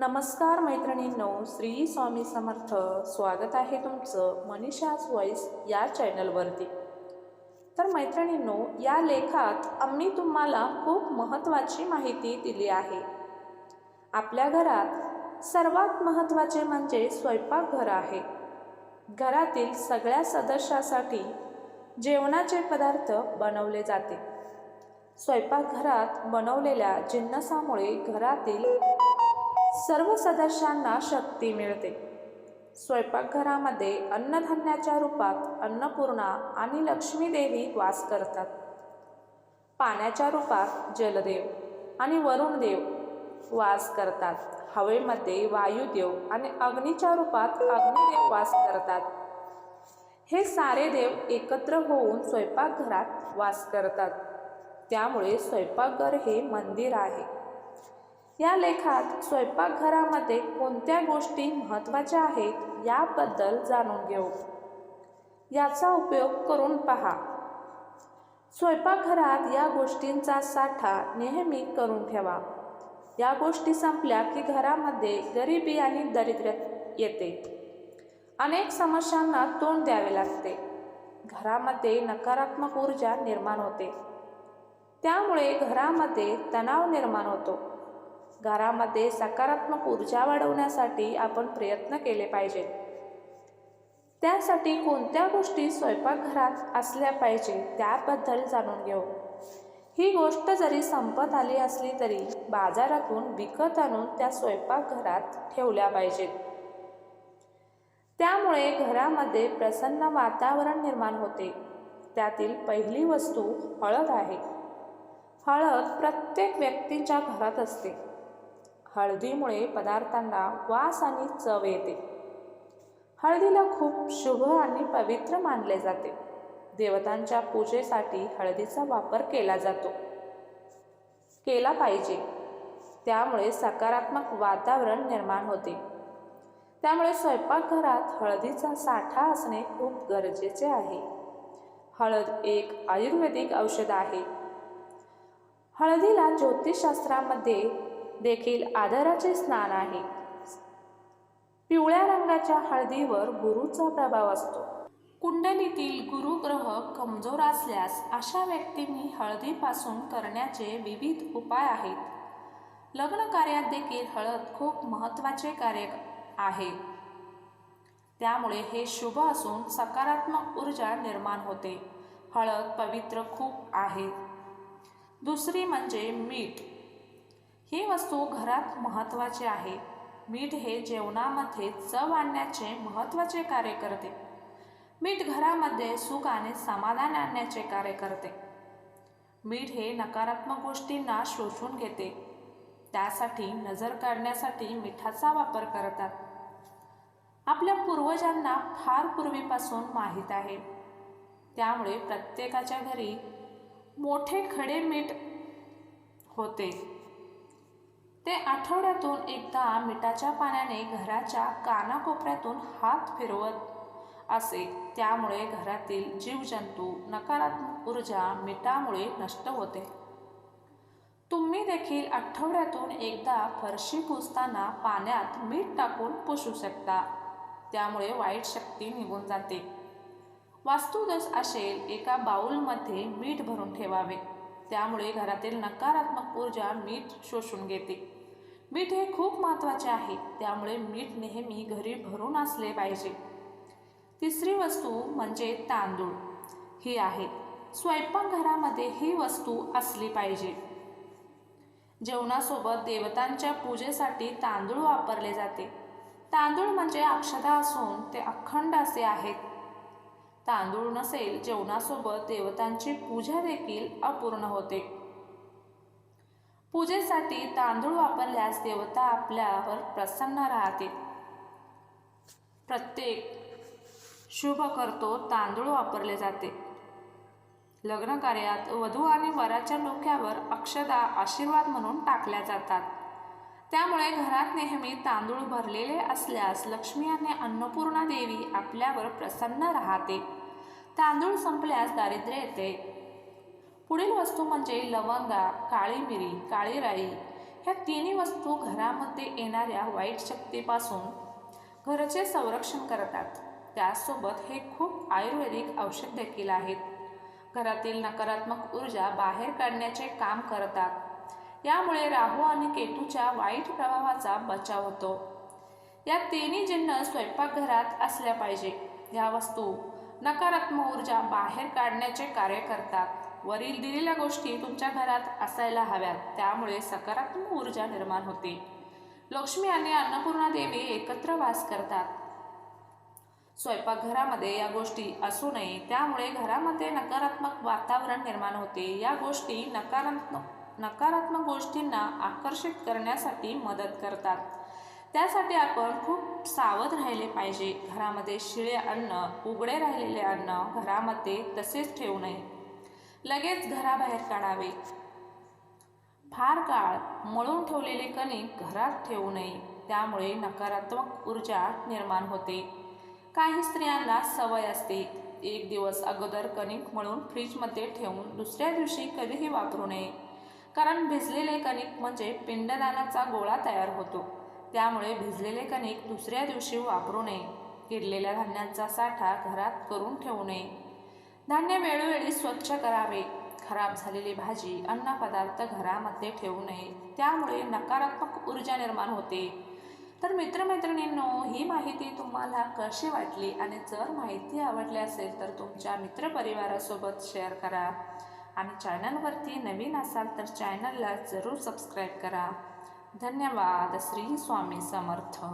नमस्कार मैत्रिणींनो श्री स्वामी समर्थ. स्वागत आहे तुमचं मनीषाज वॉईस या चॅनलवरती तर मैत्रिणींनो या लेखात आम्ही तुम्हाला खूप महत्त्वाची माहिती दिली आहे. आपल्या घरात सर्वात महत्त्वाचे म्हणजे स्वयंपाकघर आहे. घरातील सगळ्या सदस्यासाठी जेवणाचे पदार्थ बनवले जाते. स्वयंपाकघरात बनवलेल्या जिन्नसामुळे घरातील सर्व सदस्यांना शक्ती मिळते. स्वयंपाकघरामध्ये अन्नधान्याच्या रूपात अन्नपूर्णा आणि लक्ष्मीदेवी वास करतात. पाण्याच्या रूपात जलदेव आणि वरुणदेव वास करतात. हवेमध्ये वायुदेव आणि अग्नीच्या रूपात अग्निदेव वास करतात. हे सारे देव एकत्र होऊन स्वयंपाकघरात वास करतात. त्यामुळे स्वयंपाकघर हे मंदिर आहे. या लेखात स्वयंपाकघरामध्ये कोणत्या गोष्टी महत्त्वाच्या आहेत याबद्दल जाणून घेऊ. याचा उपयोग करून पहा. स्वयंपाकघरात या गोष्टींचा साठा नेहमी करून ठेवा. या गोष्टी संपल्या की घरामध्ये गरिबी आणि दरिद्र येते. अनेक समस्यांना तोंड द्यावे लागते. घरामध्ये नकारात्मक ऊर्जा निर्माण होते. त्यामुळे घरामध्ये तणाव निर्माण होतो. घरामध्ये सकारात्मक ऊर्जा वाढवण्यासाठी आपण प्रयत्न केले पाहिजेत त्यासाठी कोणत्या गोष्टी स्वयंपाकघरात असल्या पाहिजे त्याबद्दल जाणून घेऊ. ही गोष्ट जरी संपत आली असली तरी बाजारातून विकत आणून त्या स्वयंपाकघरात ठेवल्या पाहिजेत. त्यामुळे घरामध्ये प्रसन्न वातावरण निर्माण होते. त्यातील पहिली वस्तू हळद आहे. हळद प्रत्येक व्यक्तीच्या घरात असते. हळदीमुळे पदार्थांना वास आणि चव येते. हळदीला खूप शुभ आणि पवित्र मानले जाते. देवतांच्या पूजेसाठी हळदीचा वापर केला जातो. केला पाहिजे. त्यामुळे सकारात्मक वातावरण निर्माण होते. त्यामुळे स्वयंपाकघरात हळदीचा साठा असणे खूप गरजेचे आहे. हळद एक आयुर्वेदिक औषध आहे. हळदीला ज्योतिषशास्त्रामध्ये देखील आदराचे स्नान आहे. पिवळ्या रंगाच्या हळदीवर गुरुचा प्रभाव असतो. कुंडलीतील गुरुग्रह कमजोर असल्यास अशा व्यक्तींनी हळदीपासून करण्याचे विविध उपाय आहेत. लग्न कार्यात देखील हळद खूप महत्त्वाचे कार्य आहे. त्यामुळे हे शुभ असून सकारात्मक ऊर्जा निर्माण होते. हळद पवित्र खूप आहे. दुसरी म्हणजे मीठ. ही वस्तू घरात महत्त्वाची आहे. मीठ हे जेवणामध्ये चव आणण्याचे महत्त्वाचे कार्य करते. मीठ घरामध्ये सुख आणि समाधान आणण्याचे कार्य करते. मीठ हे नकारात्मक गोष्टींना शोषून घेते. त्यासाठी नजर काढण्यासाठी मिठाचा वापर करतात. आपल्या पूर्वजांना फार पूर्वीपासून माहीत आहे. त्यामुळे प्रत्येकाच्या घरी मोठे खडे मीठ होते. ते आठवड्यातून एकदा मिठाच्या पाण्याने घराच्या कानाकोपऱ्यातून हात फिरवत असे. त्यामुळे घरातील जीवजंतू नकारात्मक ऊर्जा मिठामुळे नष्ट होते. तुम्ही देखील आठवड्यातून एकदा फरशी पुसताना पाण्यात मीठ टाकून पुसू शकता. त्यामुळे वाईट शक्ती निघून जाते. वास्तुदोष असेल एका बाऊलमध्ये मीठ भरून ठेवावे. त्यामुळे घरातील नकारात्मक ऊर्जा मीठ शोषून घेते. मीठ हे खूप महत्त्वाचे आहे त्यामुळे मीठ नेहमी घरी भरून असले पाहिजे. तिसरी वस्तू म्हणजे तांदूळ. ही आहे. स्वयंपाकघरामध्ये ही वस्तू असली पाहिजे. जेवणासोबत देवतांच्या पूजेसाठी तांदूळ वापरले जाते. तांदूळ म्हणजे अक्षता असून ते अखंड असे आहेत. तांदूळ नसेल जेवणासोबत देवतांची पूजा देखील अपूर्ण होते. पूजेसाठी तांदूळ वापरल्यास देवता आपल्यावर प्रसन्न राहते प्रत्येक शुभ करतो तांदूळ वापरले जाते. लग्न कार्यात वधू आणि वराच्या डोक्यावर अक्षदा आशीर्वाद म्हणून टाकल्या जातात. त्यामुळे घरात नेहमी तांदूळ भरलेले असल्यास लक्ष्मी आणि अन्नपूर्णा देवी आपल्यावर प्रसन्न राहते. तांदूळ संपल्यास दारिद्र्य येते. पुढील वस्तू म्हणजे लवंगा काळी मिरी काळी राई ह्या तिन्ही वस्तू घरामध्ये येणाऱ्या वाईट शक्तीपासून घराचे संरक्षण करतात. त्यासोबत हे खूप आयुर्वेदिक औषध देखील आहेत. घरातील नकारात्मक ऊर्जा बाहेर काढण्याचे काम करतात. यामुळे राहू आणि केतूच्या वाईट प्रभावाचा बचाव होतो. या तिन्ही जिन्नस स्वयंपाकघरात असल्या पाहिजे. या वस्तू नकारात्मक ऊर्जा बाहेर काढण्याचे कार्य करतात. वरील दिलेल्या गोष्टी तुमच्या घरात असायला हव्यात. त्यामुळे सकारात्मक ऊर्जा निर्माण होते. लक्ष्मी आणि अन्नपूर्णा देवी एकत्र वास करतात. स्वयंपाकघरामध्ये या गोष्टी असू नये. त्यामुळे घरामध्ये नकारात्मक वातावरण निर्माण होते. या गोष्टी नकारात्मक नकारात्मक गोष्टींना आकर्षित करण्यासाठी मदत करतात. त्यासाठी आपण खूप सावध राहिले पाहिजे. घरामध्ये शिळे अन्न उघडे राहिलेले अन्न घरामध्ये तसेच ठेवू नये. लगेच घराबाहेर काढावे. फार काळ मळून ठेवलेले कणिक घरात ठेवू नये त्यामुळे नकारात्मक ऊर्जा निर्माण होते. काही स्त्रियांना सवय असते. एक दिवस अगोदर कणिक मळून फ्रीजमध्ये ठेवून दुसऱ्या दिवशी कधीही वापरू नये. कारण भिजलेले कणिक म्हणजे पिंडदानाचा गोळा तयार होतो. त्यामुळे भिजलेले कणिक दुसऱ्या दिवशी वापरू नये. किडलेल्या धान्यांचा साठा घरात करून ठेवू नये. धान्य वेळोवेळी स्वच्छ करावे. खराब झालेली भाजी अन्नपदार्थ घरामध्ये ठेवू नये. त्यामुळे नकारात्मक ऊर्जा निर्माण होते. तर मित्रमैत्रिणींनो ही माहिती तुम्हाला कशी वाटली आणि जर माहिती आवडली असेल तर तुमच्या मित्रपरिवारासोबत शेअर करा. आणि चॅनलवरती नवीन असाल तर चॅनलला जरूर सबस्क्राईब करा. धन्यवाद. श्री स्वामी समर्थ.